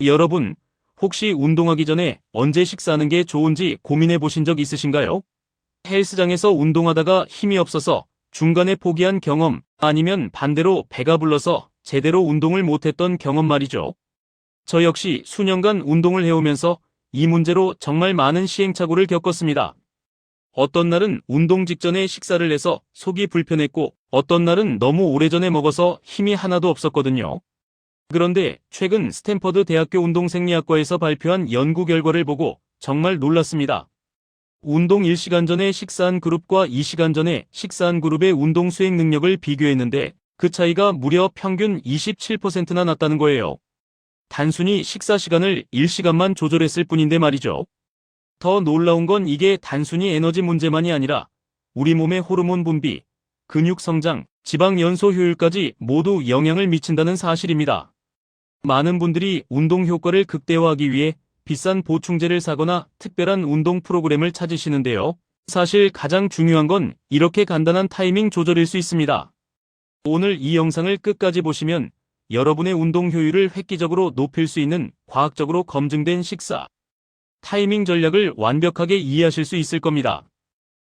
여러분, 혹시 운동하기 전에 언제 식사하는 게 좋은지 고민해 보신 적 있으신가요? 헬스장에서 운동하다가 힘이 없어서 중간에 포기한 경험, 아니면 반대로 배가 불러서 제대로 운동을 못했던 경험 말이죠. 저 역시 수년간 운동을 해오면서 이 문제로 정말 많은 시행착오를 겪었습니다. 어떤 날은 운동 직전에 식사를 해서 속이 불편했고, 어떤 날은 너무 오래전에 먹어서 힘이 하나도 없었거든요. 그런데 최근 스탠퍼드 대학교 운동생리학과에서 발표한 연구 결과를 보고 정말 놀랐습니다. 운동 1시간 전에 식사한 그룹과 2시간 전에 식사한 그룹의 운동 수행 능력을 비교했는데 그 차이가 무려 평균 27%나 났다는 거예요. 단순히 식사 시간을 1시간만 조절했을 뿐인데 말이죠. 더 놀라운 건 이게 단순히 에너지 문제만이 아니라 우리 몸의 호르몬 분비, 근육 성장, 지방 연소 효율까지 모두 영향을 미친다는 사실입니다. 많은 분들이 운동 효과를 극대화하기 위해 비싼 보충제를 사거나 특별한 운동 프로그램을 찾으시는데요. 사실 가장 중요한 건 이렇게 간단한 타이밍 조절일 수 있습니다. 오늘 이 영상을 끝까지 보시면 여러분의 운동 효율을 획기적으로 높일 수 있는 과학적으로 검증된 식사, 타이밍 전략을 완벽하게 이해하실 수 있을 겁니다.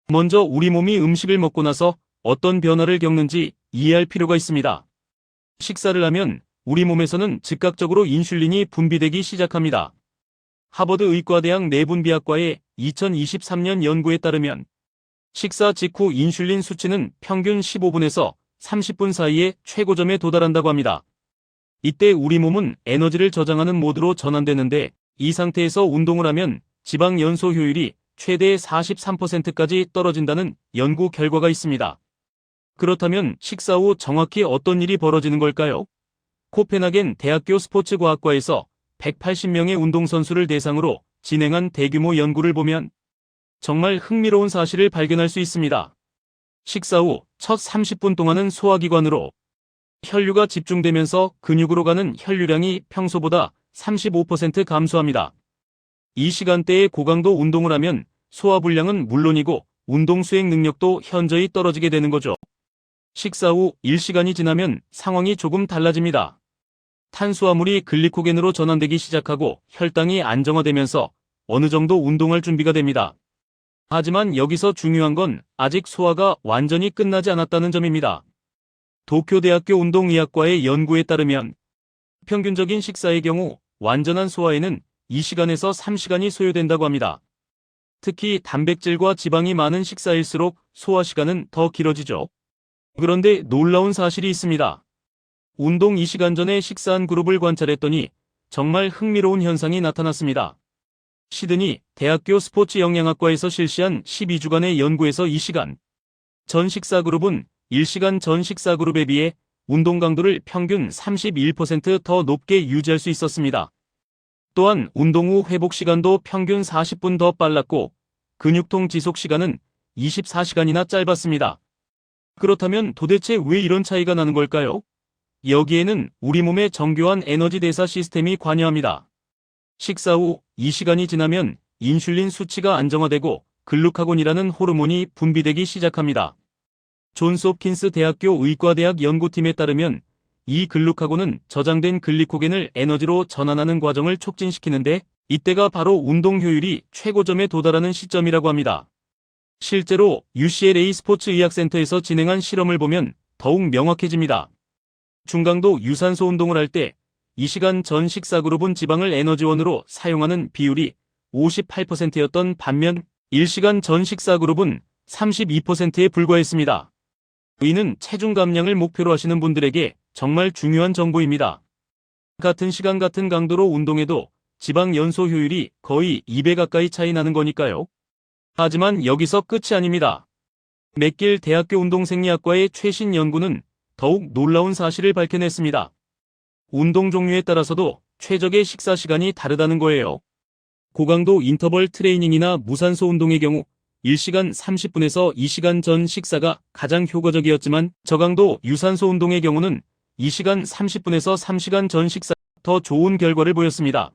먼저 우리 몸이 음식을 먹고 나서 어떤 변화를 겪는지 이해할 필요가 있습니다. 식사를 하면 우리 몸에서는 즉각적으로 인슐린이 분비되기 시작합니다. 하버드 의과대학 내분비학과의 2023년 연구에 따르면 식사 직후 인슐린 수치는 평균 15분에서 30분 사이에 최고점에 도달한다고 합니다. 이때 우리 몸은 에너지를 저장하는 모드로 전환되는데 이 상태에서 운동을 하면 지방 연소 효율이 최대 43%까지 떨어진다는 연구 결과가 있습니다. 그렇다면 식사 후 정확히 어떤 일이 벌어지는 걸까요? 코펜하겐 대학교 스포츠과학과에서 180명의 운동선수를 대상으로 진행한 대규모 연구를 보면 정말 흥미로운 사실을 발견할 수 있습니다. 식사 후 첫 30분 동안은 소화기관으로 혈류가 집중되면서 근육으로 가는 혈류량이 평소보다 35% 감소합니다. 이 시간대에 고강도 운동을 하면 소화불량은 물론이고 운동 수행 능력도 현저히 떨어지게 되는 거죠. 식사 후 1시간이 지나면 상황이 조금 달라집니다. 탄수화물이 글리코겐으로 전환되기 시작하고 혈당이 안정화되면서 어느 정도 운동할 준비가 됩니다. 하지만 여기서 중요한 건 아직 소화가 완전히 끝나지 않았다는 점입니다. 도쿄대학교 운동의학과의 연구에 따르면 평균적인 식사의 경우 완전한 소화에는 2시간에서 3시간이 소요된다고 합니다. 특히 단백질과 지방이 많은 식사일수록 소화 시간은 더 길어지죠. 그런데 놀라운 사실이 있습니다. 운동 2시간 전에 식사한 그룹을 관찰했더니 정말 흥미로운 현상이 나타났습니다. 시드니 대학교 스포츠 영양학과에서 실시한 12주간의 연구에서 2시간 전 식사 그룹은 1시간 전 식사 그룹에 비해 운동 강도를 평균 31%더 높게 유지할 수 있었습니다. 또한 운동 후 회복 시간도 평균 40분 더 빨랐고 근육통 지속 시간은 24시간이나 짧았습니다. 그렇다면 도대체 왜 이런 차이가 나는 걸까요? 여기에는 우리 몸의 정교한 에너지 대사 시스템이 관여합니다. 식사 후 2시간이 지나면 인슐린 수치가 안정화되고 글루카곤이라는 호르몬이 분비되기 시작합니다. 존스 홉킨스 대학교 의과대학 연구팀에 따르면 이 글루카곤은 저장된 글리코겐을 에너지로 전환하는 과정을 촉진시키는데 이때가 바로 운동 효율이 최고점에 도달하는 시점이라고 합니다. 실제로 UCLA 스포츠 의학센터에서 진행한 실험을 보면 더욱 명확해집니다. 중강도 유산소 운동을 할 때 2시간 전 식사 그룹은 지방을 에너지원으로 사용하는 비율이 58%였던 반면 1시간 전 식사 그룹은 32%에 불과했습니다. 이는 체중 감량을 목표로 하시는 분들에게 정말 중요한 정보입니다. 같은 시간 같은 강도로 운동해도 지방 연소 효율이 거의 2배 가까이 차이 나는 거니까요. 하지만 여기서 끝이 아닙니다. 맥길 대학교 운동생리학과의 최신 연구는 더욱 놀라운 사실을 밝혀냈습니다. 운동 종류에 따라서도 최적의 식사 시간이 다르다는 거예요. 고강도 인터벌 트레이닝이나 무산소 운동의 경우 1시간 30분에서 2시간 전 식사가 가장 효과적이었지만 저강도 유산소 운동의 경우는 2시간 30분에서 3시간 전 식사 더 좋은 결과를 보였습니다.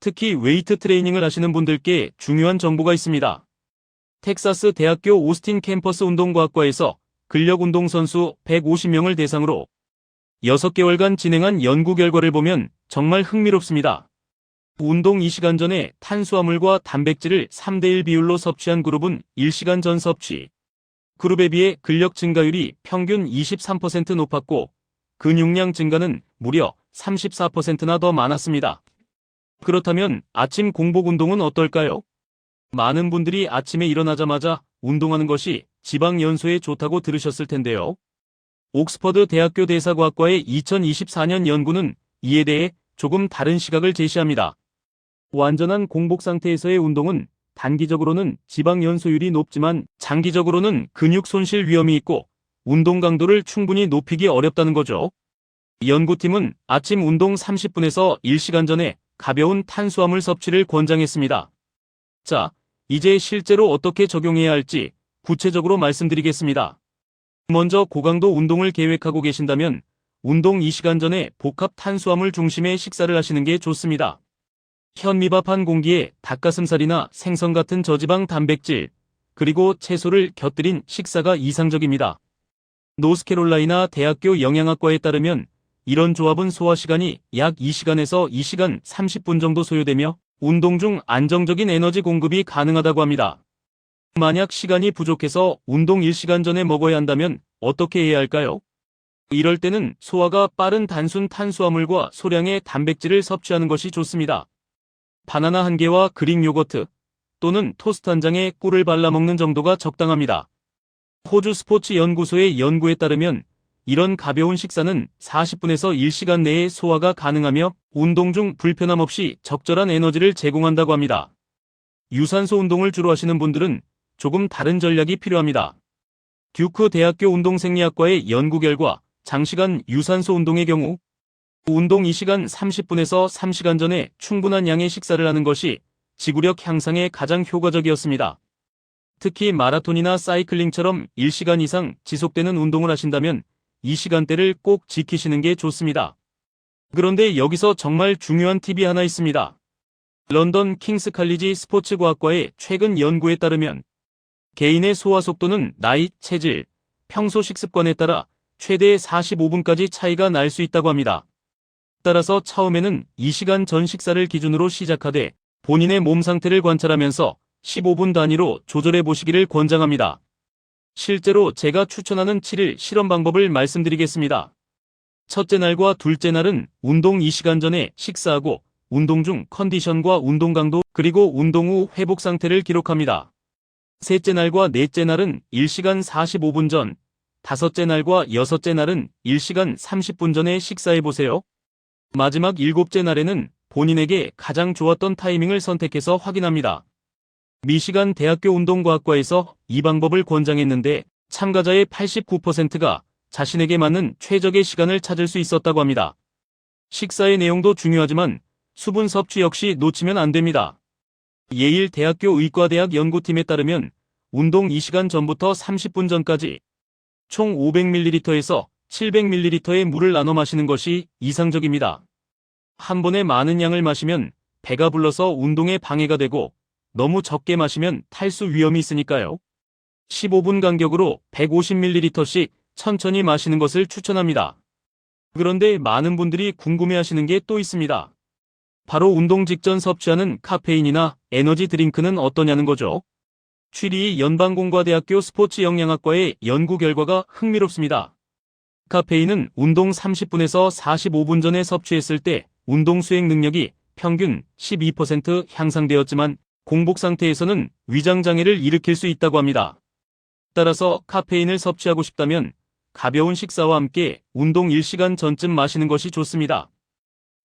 특히 웨이트 트레이닝을 하시는 분들께 중요한 정보가 있습니다. 텍사스 대학교 오스틴 캠퍼스 운동과학과에서 근력 운동 선수 150명을 대상으로 6개월간 진행한 연구 결과를 보면 정말 흥미롭습니다. 운동 2시간 전에 탄수화물과 단백질을 3대1 비율로 섭취한 그룹은 1시간 전 섭취. 그룹에 비해 근력 증가율이 평균 23% 높았고 근육량 증가는 무려 34%나 더 많았습니다. 그렇다면 아침 공복 운동은 어떨까요? 많은 분들이 아침에 일어나자마자 운동하는 것이 지방 연소에 좋다고 들으셨을 텐데요. 옥스퍼드 대학교 대사과학과의 2024년 연구는 이에 대해 조금 다른 시각을 제시합니다. 완전한 공복 상태에서의 운동은 단기적으로는 지방 연소율이 높지만 장기적으로는 근육 손실 위험이 있고 운동 강도를 충분히 높이기 어렵다는 거죠. 연구팀은 아침 운동 30분에서 1시간 전에 가벼운 탄수화물 섭취를 권장했습니다. 자, 이제 실제로 어떻게 적용해야 할지 구체적으로 말씀드리겠습니다. 먼저 고강도 운동을 계획하고 계신다면 운동 2시간 전에 복합 탄수화물 중심의 식사를 하시는 게 좋습니다. 현미밥 한 공기에 닭가슴살이나 생선 같은 저지방 단백질, 그리고 채소를 곁들인 식사가 이상적입니다. 노스캐롤라이나 대학교 영양학과에 따르면 이런 조합은 소화 시간이 약 2시간에서 2시간 30분 정도 소요되며 운동 중 안정적인 에너지 공급이 가능하다고 합니다. 만약 시간이 부족해서 운동 1시간 전에 먹어야 한다면 어떻게 해야 할까요? 이럴 때는 소화가 빠른 단순 탄수화물과 소량의 단백질을 섭취하는 것이 좋습니다. 바나나 한 개와 그릭 요거트 또는 토스트 한 장에 꿀을 발라 먹는 정도가 적당합니다. 호주 스포츠 연구소의 연구에 따르면 이런 가벼운 식사는 40분에서 1시간 내에 소화가 가능하며 운동 중 불편함 없이 적절한 에너지를 제공한다고 합니다. 유산소 운동을 주로 하시는 분들은 조금 다른 전략이 필요합니다. 듀크 대학교 운동생리학과의 연구 결과 장시간 유산소 운동의 경우 운동 2시간 30분에서 3시간 전에 충분한 양의 식사를 하는 것이 지구력 향상에 가장 효과적이었습니다. 특히 마라톤이나 사이클링처럼 1시간 이상 지속되는 운동을 하신다면 이 시간대를 꼭 지키시는 게 좋습니다. 그런데 여기서 정말 중요한 팁이 하나 있습니다. 런던 킹스 칼리지 스포츠과학과의 최근 연구에 따르면 개인의 소화 속도는 나이, 체질, 평소 식습관에 따라 최대 45분까지 차이가 날 수 있다고 합니다. 따라서 처음에는 2시간 전 식사를 기준으로 시작하되 본인의 몸 상태를 관찰하면서 15분 단위로 조절해 보시기를 권장합니다. 실제로 제가 추천하는 7일 실험 방법을 말씀드리겠습니다. 첫째 날과 둘째 날은 운동 2시간 전에 식사하고 운동 중 컨디션과 운동 강도 그리고 운동 후 회복 상태를 기록합니다. 셋째 날과 넷째 날은 1시간 45분 전, 다섯째 날과 여섯째 날은 1시간 30분 전에 식사해 보세요. 마지막 일곱째 날에는 본인에게 가장 좋았던 타이밍을 선택해서 확인합니다. 미시간 대학교 운동과학과에서 이 방법을 권장했는데 참가자의 89%가 자신에게 맞는 최적의 시간을 찾을 수 있었다고 합니다. 식사의 내용도 중요하지만 수분 섭취 역시 놓치면 안 됩니다. 예일 대학교 의과대학 연구팀에 따르면 운동 2시간 전부터 30분 전까지 총 500ml에서 700ml의 물을 나눠 마시는 것이 이상적입니다. 한 번에 많은 양을 마시면 배가 불러서 운동에 방해가 되고 너무 적게 마시면 탈수 위험이 있으니까요. 15분 간격으로 150ml씩 천천히 마시는 것을 추천합니다. 그런데 많은 분들이 궁금해 하시는 게 또 있습니다. 바로 운동 직전 섭취하는 카페인이나 에너지 드링크는 어떠냐는 거죠. 취리 연방공과대학교 스포츠 영양학과의 연구 결과가 흥미롭습니다. 카페인은 운동 30분에서 45분 전에 섭취했을 때 운동 수행 능력이 평균 12% 향상되었지만 공복 상태에서는 위장 장애를 일으킬 수 있다고 합니다. 따라서 카페인을 섭취하고 싶다면 가벼운 식사와 함께 운동 1시간 전쯤 마시는 것이 좋습니다.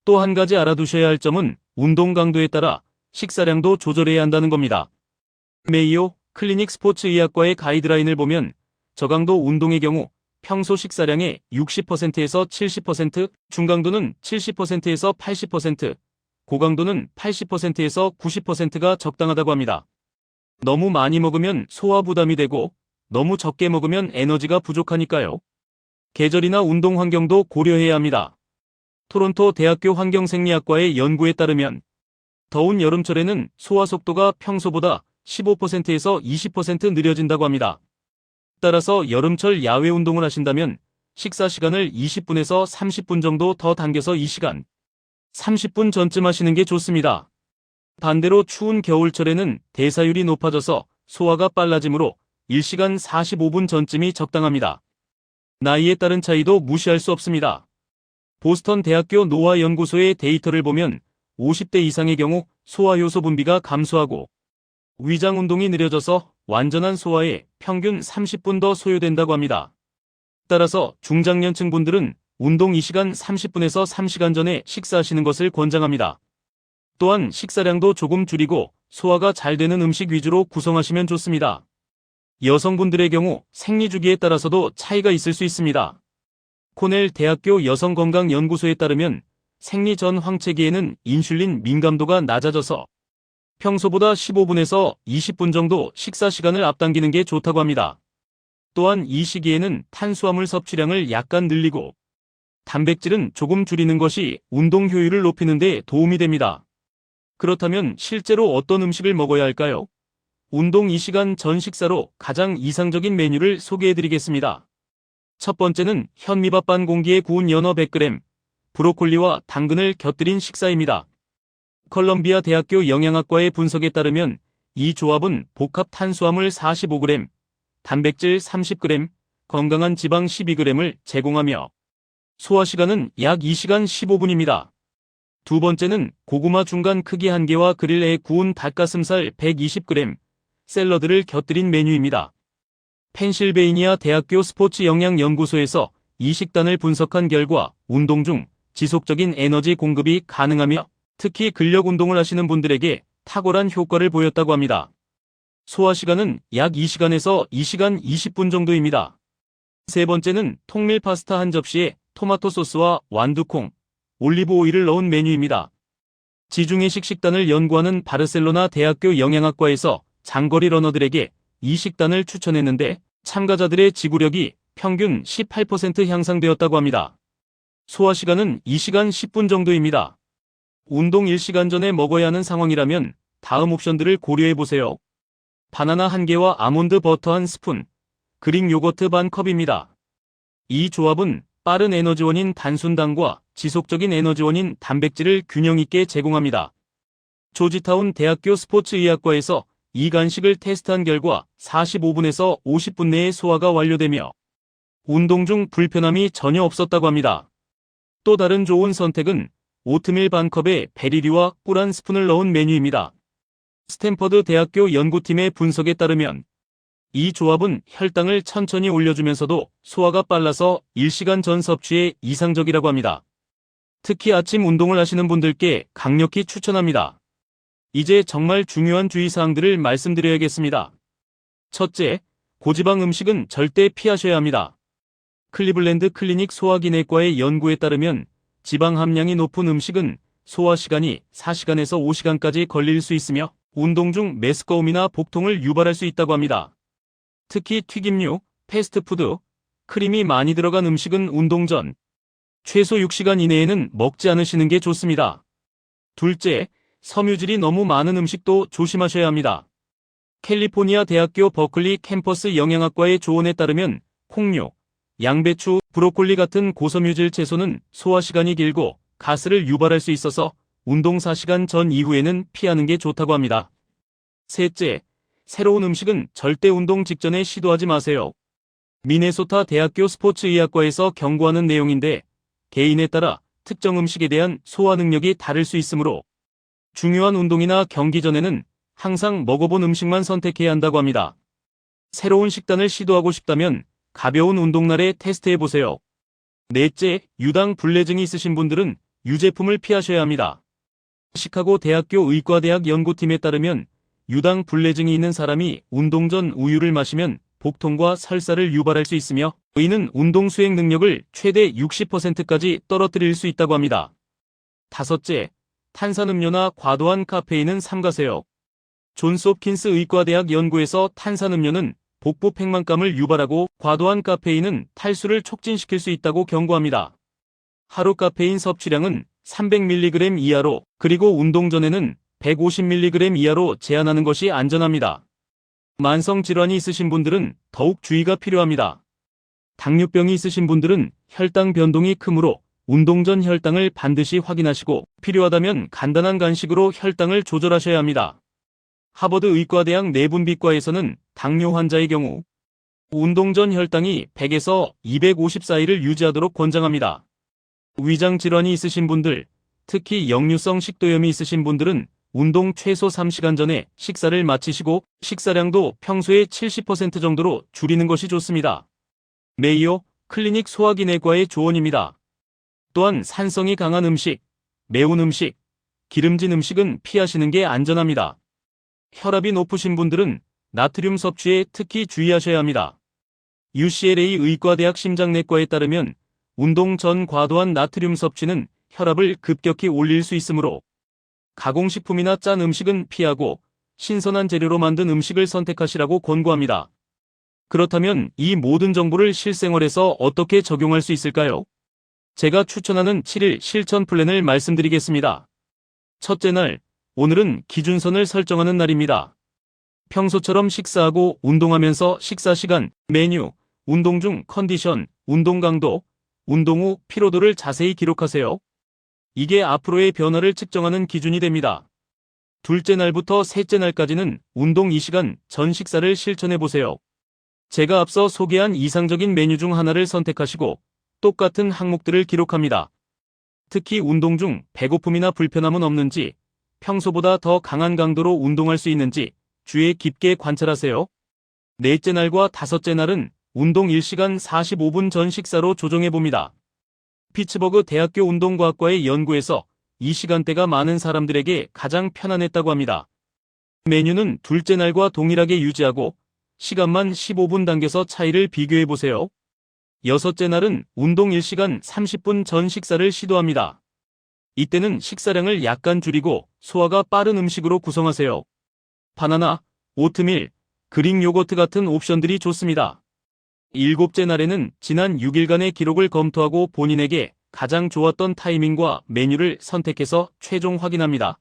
또 한 가지 알아두셔야 할 점은 운동 강도에 따라 식사량도 조절해야 한다는 겁니다. 메이오 클리닉 스포츠 의학과의 가이드라인을 보면 저강도 운동의 경우 평소 식사량의 60%에서 70%, 중강도는 70%에서 80%, 고강도는 80%에서 90%가 적당하다고 합니다. 너무 많이 먹으면 소화 부담이 되고 너무 적게 먹으면 에너지가 부족하니까요. 계절이나 운동 환경도 고려해야 합니다. 토론토 대학교 환경생리학과의 연구에 따르면 더운 여름철에는 소화 속도가 평소보다 15%에서 20% 느려진다고 합니다. 따라서 여름철 야외 운동을 하신다면 식사 시간을 20분에서 30분 정도 더 당겨서 이 시간 30분 전쯤 하시는 게 좋습니다. 반대로 추운 겨울철에는 대사율이 높아져서 소화가 빨라지므로 1시간 45분 전쯤이 적당합니다. 나이에 따른 차이도 무시할 수 없습니다. 보스턴 대학교 노화 연구소의 데이터를 보면 50대 이상의 경우 소화효소 분비가 감소하고 위장 운동이 느려져서 완전한 소화에 평균 30분 더 소요된다고 합니다. 따라서 중장년층 분들은 운동 2시간 30분에서 3시간 전에 식사하시는 것을 권장합니다. 또한 식사량도 조금 줄이고 소화가 잘 되는 음식 위주로 구성하시면 좋습니다. 여성분들의 경우 생리 주기에 따라서도 차이가 있을 수 있습니다. 코넬 대학교 여성건강연구소에 따르면 생리 전 황체기에는 인슐린 민감도가 낮아져서 평소보다 15분에서 20분 정도 식사 시간을 앞당기는 게 좋다고 합니다. 또한 이 시기에는 탄수화물 섭취량을 약간 늘리고 단백질은 조금 줄이는 것이 운동 효율을 높이는 데 도움이 됩니다. 그렇다면 실제로 어떤 음식을 먹어야 할까요? 운동 2시간 전 식사로 가장 이상적인 메뉴를 소개해 드리겠습니다. 첫 번째는 현미밥 반 공기에 구운 연어 100g, 브로콜리와 당근을 곁들인 식사입니다. 컬럼비아 대학교 영양학과의 분석에 따르면 이 조합은 복합 탄수화물 45g, 단백질 30g, 건강한 지방 12g을 제공하며 소화 시간은 약 2시간 15분입니다. 두 번째는 고구마 중간 크기 1개와 그릴 에 구운 닭가슴살 120g, 샐러드를 곁들인 메뉴입니다. 펜실베이니아 대학교 스포츠 영양 연구소에서 이 식단을 분석한 결과 운동 중 지속적인 에너지 공급이 가능하며 특히 근력 운동을 하시는 분들에게 탁월한 효과를 보였다고 합니다. 소화 시간은 약 2시간에서 2시간 20분 정도입니다. 세 번째는 통밀 파스타 한 접시에 토마토 소스와 완두콩, 올리브 오일을 넣은 메뉴입니다. 지중해식 식단을 연구하는 바르셀로나 대학교 영양학과에서 장거리 러너들에게 이 식단을 추천했는데 참가자들의 지구력이 평균 18% 향상되었다고 합니다. 소화 시간은 2시간 10분 정도입니다. 운동 1시간 전에 먹어야 하는 상황이라면 다음 옵션들을 고려해 보세요. 바나나 1개와 아몬드 버터 1스푼, 그릭 요거트 반 컵입니다. 이 조합은 빠른 에너지원인 단순당과 지속적인 에너지원인 단백질을 균형 있게 제공합니다. 조지타운 대학교 스포츠의학과에서 이 간식을 테스트한 결과 45분에서 50분 내에 소화가 완료되며 운동 중 불편함이 전혀 없었다고 합니다. 또 다른 좋은 선택은 오트밀 반컵에 베리류와 꿀 한 스푼을 넣은 메뉴입니다. 스탠퍼드 대학교 연구팀의 분석에 따르면 이 조합은 혈당을 천천히 올려주면서도 소화가 빨라서 1시간 전 섭취에 이상적이라고 합니다. 특히 아침 운동을 하시는 분들께 강력히 추천합니다. 이제 정말 중요한 주의사항들을 말씀드려야겠습니다. 첫째, 고지방 음식은 절대 피하셔야 합니다. 클리블랜드 클리닉 소화기내과의 연구에 따르면 지방 함량이 높은 음식은 소화 시간이 4시간에서 5시간까지 걸릴 수 있으며 운동 중 메스꺼움이나 복통을 유발할 수 있다고 합니다. 특히 튀김류, 패스트푸드, 크림이 많이 들어간 음식은 운동 전 최소 6시간 이내에는 먹지 않으시는 게 좋습니다. 둘째, 섬유질이 너무 많은 음식도 조심하셔야 합니다. 캘리포니아 대학교 버클리 캠퍼스 영양학과의 조언에 따르면 콩류, 양배추, 브로콜리 같은 고섬유질 채소는 소화 시간이 길고 가스를 유발할 수 있어서 운동 4시간 전 이후에는 피하는 게 좋다고 합니다. 셋째, 새로운 음식은 절대 운동 직전에 시도하지 마세요. 미네소타 대학교 스포츠의학과에서 경고하는 내용인데 개인에 따라 특정 음식에 대한 소화 능력이 다를 수 있으므로 중요한 운동이나 경기 전에는 항상 먹어본 음식만 선택해야 한다고 합니다. 새로운 식단을 시도하고 싶다면 가벼운 운동날에 테스트해보세요. 넷째, 유당 불내증이 있으신 분들은 유제품을 피하셔야 합니다. 시카고 대학교 의과대학 연구팀에 따르면 유당 불내증이 있는 사람이 운동 전 우유를 마시면 복통과 설사를 유발할 수 있으며 의는 운동 수행 능력을 최대 60%까지 떨어뜨릴 수 있다고 합니다. 다섯째, 탄산음료나 과도한 카페인은 삼가세요. 존스 홉킨스 의과대학 연구에서 탄산음료는 복부 팽만감을 유발하고 과도한 카페인은 탈수를 촉진시킬 수 있다고 경고합니다. 하루 카페인 섭취량은 300mg 이하로 그리고 운동 전에는 150mg 이하로 제한하는 것이 안전합니다. 만성 질환이 있으신 분들은 더욱 주의가 필요합니다. 당뇨병이 있으신 분들은 혈당 변동이 크므로 운동 전 혈당을 반드시 확인하시고 필요하다면 간단한 간식으로 혈당을 조절하셔야 합니다. 하버드 의과대학 내분비과에서는 당뇨 환자의 경우 운동 전 혈당이 100에서 250 사이를 유지하도록 권장합니다. 위장 질환이 있으신 분들, 특히 역류성 식도염이 있으신 분들은 운동 최소 3시간 전에 식사를 마치시고 식사량도 평소의 70% 정도로 줄이는 것이 좋습니다. 메이오 클리닉 소화기내과의 조언입니다. 또한 산성이 강한 음식, 매운 음식, 기름진 음식은 피하시는 게 안전합니다. 혈압이 높으신 분들은 나트륨 섭취에 특히 주의하셔야 합니다. UCLA 의과대학 심장내과에 따르면 운동 전 과도한 나트륨 섭취는 혈압을 급격히 올릴 수 있으므로 가공식품이나 짠 음식은 피하고 신선한 재료로 만든 음식을 선택하시라고 권고합니다. 그렇다면 이 모든 정보를 실생활에서 어떻게 적용할 수 있을까요? 제가 추천하는 7일 실천 플랜을 말씀드리겠습니다. 첫째 날, 오늘은 기준선을 설정하는 날입니다. 평소처럼 식사하고 운동하면서 식사 시간, 메뉴, 운동 중 컨디션, 운동 강도, 운동 후 피로도를 자세히 기록하세요. 이게 앞으로의 변화를 측정하는 기준이 됩니다. 둘째 날부터 셋째 날까지는 운동 2시간 전 식사를 실천해 보세요. 제가 앞서 소개한 이상적인 메뉴 중 하나를 선택하시고 똑같은 항목들을 기록합니다. 특히 운동 중 배고픔이나 불편함은 없는지, 평소보다 더 강한 강도로 운동할 수 있는지 주의 깊게 관찰하세요. 넷째 날과 다섯째 날은 운동 1시간 45분 전 식사로 조정해 봅니다. 피츠버그 대학교 운동과학과의 연구에서 이 시간대가 많은 사람들에게 가장 편안했다고 합니다. 메뉴는 둘째 날과 동일하게 유지하고 시간만 15분 당겨서 차이를 비교해 보세요. 여섯째 날은 운동 1시간 30분 전 식사를 시도합니다. 이때는 식사량을 약간 줄이고 소화가 빠른 음식으로 구성하세요. 바나나, 오트밀, 그릭 요거트 같은 옵션들이 좋습니다. 일곱째 날에는 지난 6일간의 기록을 검토하고 본인에게 가장 좋았던 타이밍과 메뉴를 선택해서 최종 확인합니다.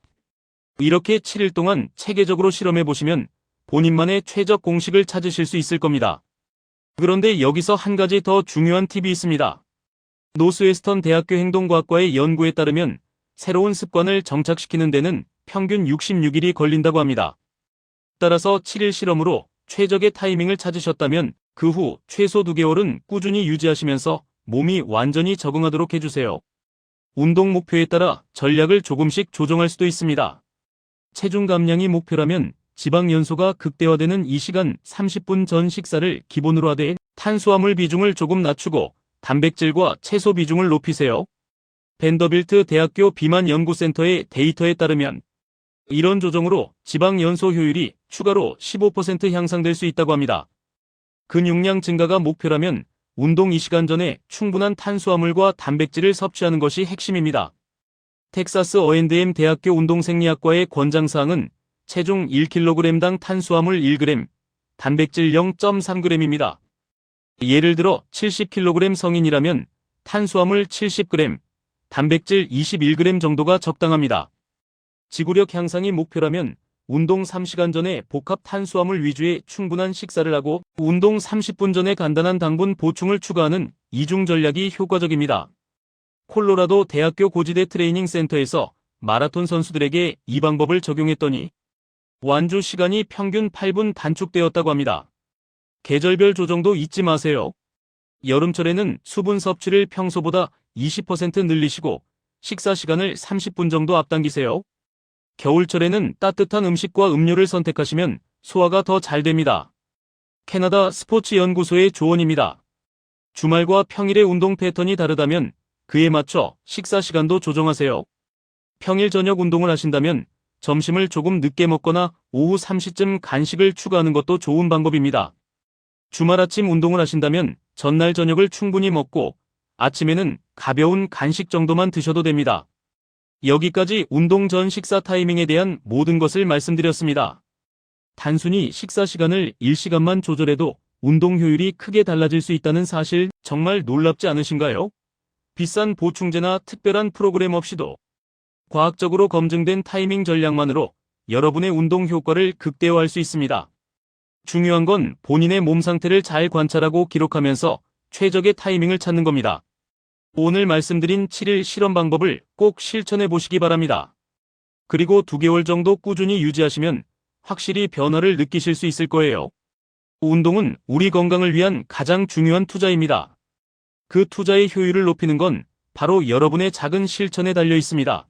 이렇게 7일 동안 체계적으로 실험해 보시면 본인만의 최적 공식을 찾으실 수 있을 겁니다. 그런데 여기서 한 가지 더 중요한 팁이 있습니다. 노스웨스턴 대학교 행동과학과의 연구에 따르면 새로운 습관을 정착시키는 데는 평균 66일이 걸린다고 합니다. 따라서 7일 실험으로 최적의 타이밍을 찾으셨다면 그 후 최소 2개월은 꾸준히 유지하시면서 몸이 완전히 적응하도록 해주세요. 운동 목표에 따라 전략을 조금씩 조정할 수도 있습니다. 체중 감량이 목표라면 지방 연소가 극대화되는 이 시간 30분 전 식사를 기본으로 하되 탄수화물 비중을 조금 낮추고 단백질과 채소 비중을 높이세요. 벤더빌트 대학교 비만 연구센터의 데이터에 따르면 이런 조정으로 지방 연소 효율이 추가로 15% 향상될 수 있다고 합니다. 근육량 증가가 목표라면 운동 2시간 전에 충분한 탄수화물과 단백질을 섭취하는 것이 핵심입니다. 텍사스 어앤드엠 대학교 운동생리학과의 권장사항은 체중 1kg당 탄수화물 1g, 단백질 0.3g입니다. 예를 들어 70kg 성인이라면 탄수화물 70g, 단백질 21g 정도가 적당합니다. 지구력 향상이 목표라면 운동 3시간 전에 복합 탄수화물 위주의 충분한 식사를 하고 운동 30분 전에 간단한 당분 보충을 추가하는 이중 전략이 효과적입니다. 콜로라도 대학교 고지대 트레이닝 센터에서 마라톤 선수들에게 이 방법을 적용했더니 완주 시간이 평균 8분 단축되었다고 합니다. 계절별 조정도 잊지 마세요. 여름철에는 수분 섭취를 평소보다 20% 늘리시고 식사 시간을 30분 정도 앞당기세요. 겨울철에는 따뜻한 음식과 음료를 선택하시면 소화가 더 잘 됩니다. 캐나다 스포츠 연구소의 조언입니다. 주말과 평일의 운동 패턴이 다르다면 그에 맞춰 식사 시간도 조정하세요. 평일 저녁 운동을 하신다면 점심을 조금 늦게 먹거나 오후 3시쯤 간식을 추가하는 것도 좋은 방법입니다. 주말 아침 운동을 하신다면 전날 저녁을 충분히 먹고 아침에는 가벼운 간식 정도만 드셔도 됩니다. 여기까지 운동 전 식사 타이밍에 대한 모든 것을 말씀드렸습니다. 단순히 식사 시간을 1시간만 조절해도 운동 효율이 크게 달라질 수 있다는 사실 정말 놀랍지 않으신가요? 비싼 보충제나 특별한 프로그램 없이도 과학적으로 검증된 타이밍 전략만으로 여러분의 운동 효과를 극대화할 수 있습니다. 중요한 건 본인의 몸 상태를 잘 관찰하고 기록하면서 최적의 타이밍을 찾는 겁니다. 오늘 말씀드린 7일 실험 방법을 꼭 실천해 보시기 바랍니다. 그리고 2개월 정도 꾸준히 유지하시면 확실히 변화를 느끼실 수 있을 거예요. 운동은 우리 건강을 위한 가장 중요한 투자입니다. 그 투자의 효율을 높이는 건 바로 여러분의 작은 실천에 달려 있습니다.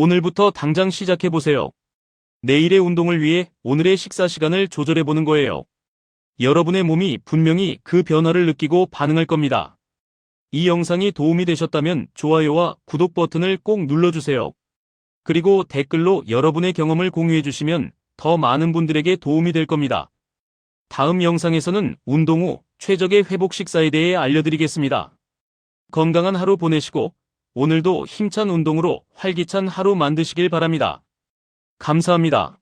오늘부터 당장 시작해 보세요. 내일의 운동을 위해 오늘의 식사 시간을 조절해 보는 거예요. 여러분의 몸이 분명히 그 변화를 느끼고 반응할 겁니다. 이 영상이 도움이 되셨다면 좋아요와 구독 버튼을 꼭 눌러주세요. 그리고 댓글로 여러분의 경험을 공유해 주시면 더 많은 분들에게 도움이 될 겁니다. 다음 영상에서는 운동 후 최적의 회복 식사에 대해 알려드리겠습니다. 건강한 하루 보내시고 오늘도 힘찬 운동으로 활기찬 하루 만드시길 바랍니다. 감사합니다.